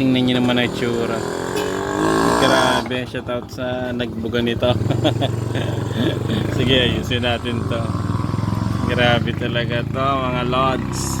Tingnan nyo naman ang itsura. Grabe, shout out sa nagbuga nito. Sige, ayusin natin to. Grabe talaga to, mga lods.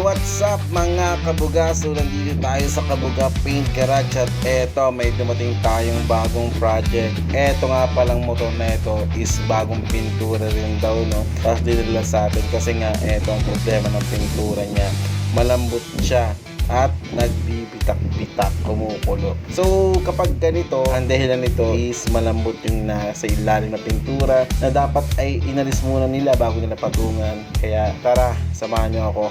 What's up mga kabuga? So nandito tayo sa Kabuga Paint Garage at eto may dumating tayong bagong project. Eto nga palang motor na ito is bagong pintura rin daw no. Tapos dinala sa atin kasi nga eto ang problema ng pintura niya. Malambot siya at nagbibitak-bitak, kumukulo. So, kapag ganito, ang dahilan nito is malambot yung nasa ilalim na pintura na dapat ay inalis muna nila bago nila patungan. Kaya, tara, samahan nyo ako.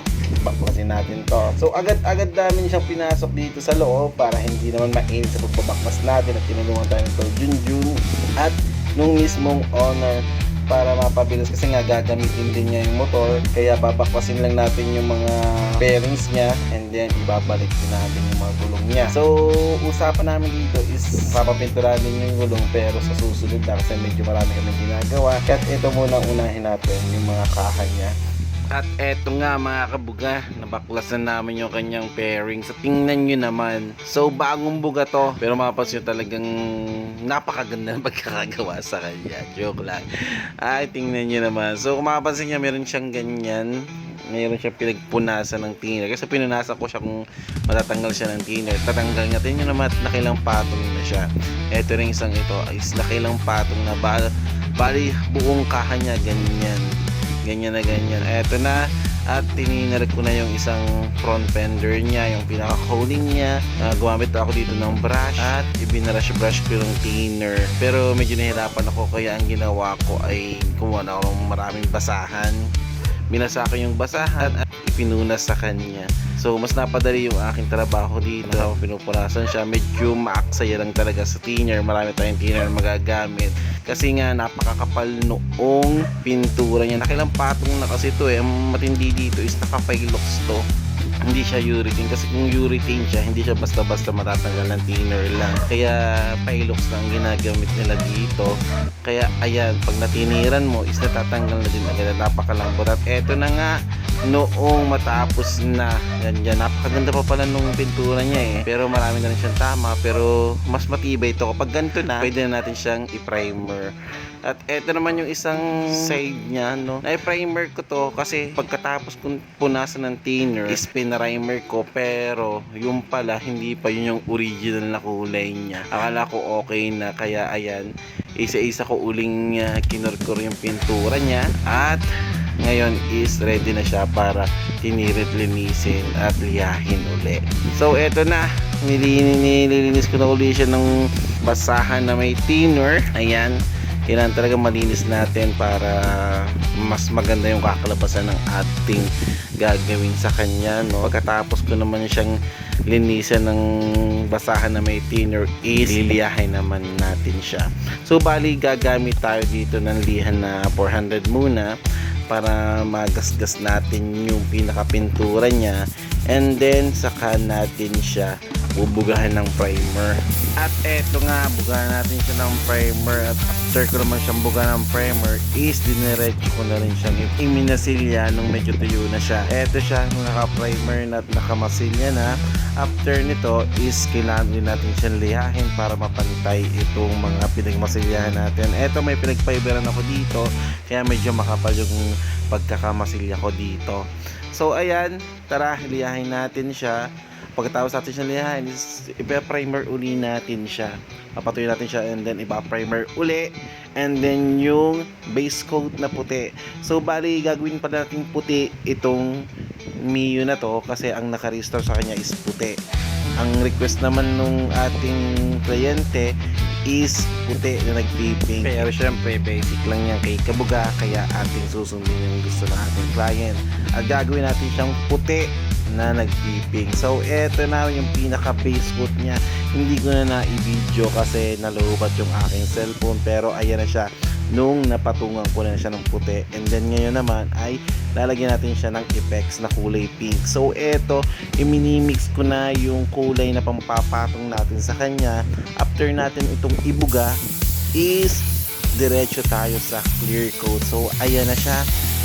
Baklasin natin to. So, agad-agad namin siyang pinasok dito sa loob para hindi naman mainit sa pagbabaklas natin at tinulungan tayo nito Junjun at nung mismong owner para mapabilis kasi nga gagamitin din niya yung motor kaya babakwasin lang natin yung mga bearings niya and then ibabalik din natin yung mga gulong niya. So usapan namin dito is papapinturahan din yung gulong pero sa susunod na kasi medyo marami kami ginagawa at ito muna unahin natin yung mga kaha niya at eto nga mga kabuga, nabaklasan namin yung kanyang pairing. So tingnan nyo naman. So bagong buga to. Pero mapapansin nyo talagang napakaganda ng pagkakagawa sa kanya. Joke lang. Ay, tingnan nyo naman. So kung mapapansin nyo, meron siyang ganyan. Meron siyang pinagpunasan ng thinner. Kasi pinunasan ko siya kung matatanggal siya ng thinner. Tatanggal niya. Tingnan nyo naman at nakilang patong na siya. Eto rin isang ito is nakilang patong na ba bali buong kaha niya ganyan ganyan na ganyan. Eto na at tininal ko na yung isang front fender niya, yung pinaka-holding niya. Uh, gumamit ako dito ng brush at ibinarush brush ko yung thinner. Pero medyo nahirapan ako kaya ang ginawa ko ay kumuha na ako ng maraming basahan. Binasa ko yung basahan at ipinunas sa kanya. So, mas napadali yung aking trabaho dito. Ako pinupunasan siya. Medyo maaksaya lang talaga sa thinner. Marami tayong thinner magagamit. Kasi nga, napakakapal noong pintura niya. Nakilang patong na kasi to eh. Ang matindi dito is naka-pilox to. Hindi siya urethane. Kasi kung urethane siya, hindi siya basta-basta matatanggal ng thinner lang. Kaya, pilox lang ang ginagamit nila dito. Kaya, ayan, pag natiniran mo, is natatanggal na din agad. Napakalambot. At eto na nga, noong matapos na. Yan yan. Napakaganda pa pala nung pintura niya eh. Pero marami na rin siyang tama pero mas matibay ito kapag ganito na pwede na natin siyang i-primer. At eto naman yung isang side niya no? Na primer ko to kasi pagkatapos kong punasan ng thinner is pinrimer ko. Pero yung pala hindi pa yun yung original na kulay niya. Akala ko okay na kaya ayan isa-isa ko uling uh, kinurkur yung pintura niya. At ngayon is ready na siya para tinirit linisin at liyahin uli. So eto na, nililinis ko na uli siya ng basahan na may thinner. Ayan, kailangan talaga malinis natin para mas maganda yung kakalabasan ng ating gagawin sa kanya. No? Pagkatapos ko naman siyang linisan ng basahan na may thinner is liliyahin naman natin siya. So bali gagamit tayo dito ng lihan na 400 muna para magasgas natin yung pinakapintura niya. And then saka natin siya bubugahan ng primer. At eto nga bugahan natin siya ng primer. At after ko naman siyang bugahan ng primer is diniretso ko na rin siyang iminasilya nung medyo tuyo na siya. Eto siya naka primer na at nakamasilya na. After nito is kailangan din natin siyang lihahin para mapantay itong mga pinagmasilyahan natin. Eto may pinagfiberan ako dito kaya medyo makapal yung pagkakamasilya ko dito. So ayan tara liyahin natin siya pagkatapos natin siya liyahin is ipa-primer uli natin siya. Papatuloy natin siya and then ipa-primer uli. And then yung base coat na puti. So bali gagawin pa natin puti itong Mio na to kasi ang naka-restore sa kanya is puti. Ang request naman nung ating kliyente is puti na nagpiping pero syempre basic lang yan kay Kabuga kaya ating susundin yung gusto ng ating client. At gagawin natin siyang puti na nagpiping so eto na yung pinaka base coat niya. Hindi ko na na-video kasi nalubat yung aking cellphone pero ayan na siya. Nung napatungan ko na siya ng puti and then ngayon naman ay lalagyan natin siya ng effects na kulay pink. So eto iminimix ko na yung kulay na pampapatong natin sa kanya. After natin itong ibuga is diretso tayo sa clear coat. So ayan na siya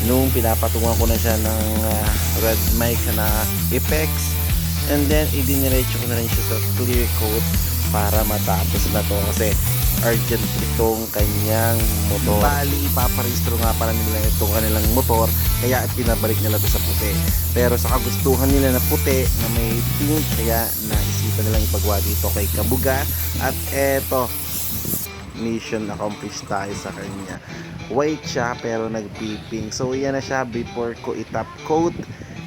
nung pinapatungan ko na siya ng ah, red mic na effects and then idiniretso ko na rin siya sa clear coat para matapos na to kasi urgent itong kanyang motor. Bali, ipaparehistro nga pala nila itong kanilang motor kaya pinabalik nila to sa puti. Pero sa kagustuhan nila na puti na may pink kaya naisipan nilang ipagawa dito kay Kabuga at eto mission accomplished tayo sa kanya. White siya pero nagpiping. So yan na siya before ko itap coat.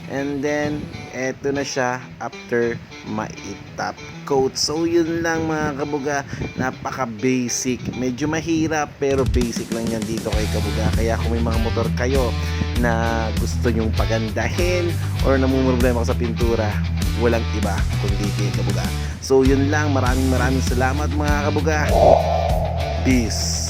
And then, eto na siya after maitap coat. So yun lang mga kabuga, napaka basic. Medyo mahirap pero basic lang yan dito kay kabuga. Kaya kung may mga motor kayo na gusto nyong pagandahin or namumroblema ka sa pintura, walang iba kundi kay kabuga. So yun lang, maraming maraming salamat mga kabuga. Peace.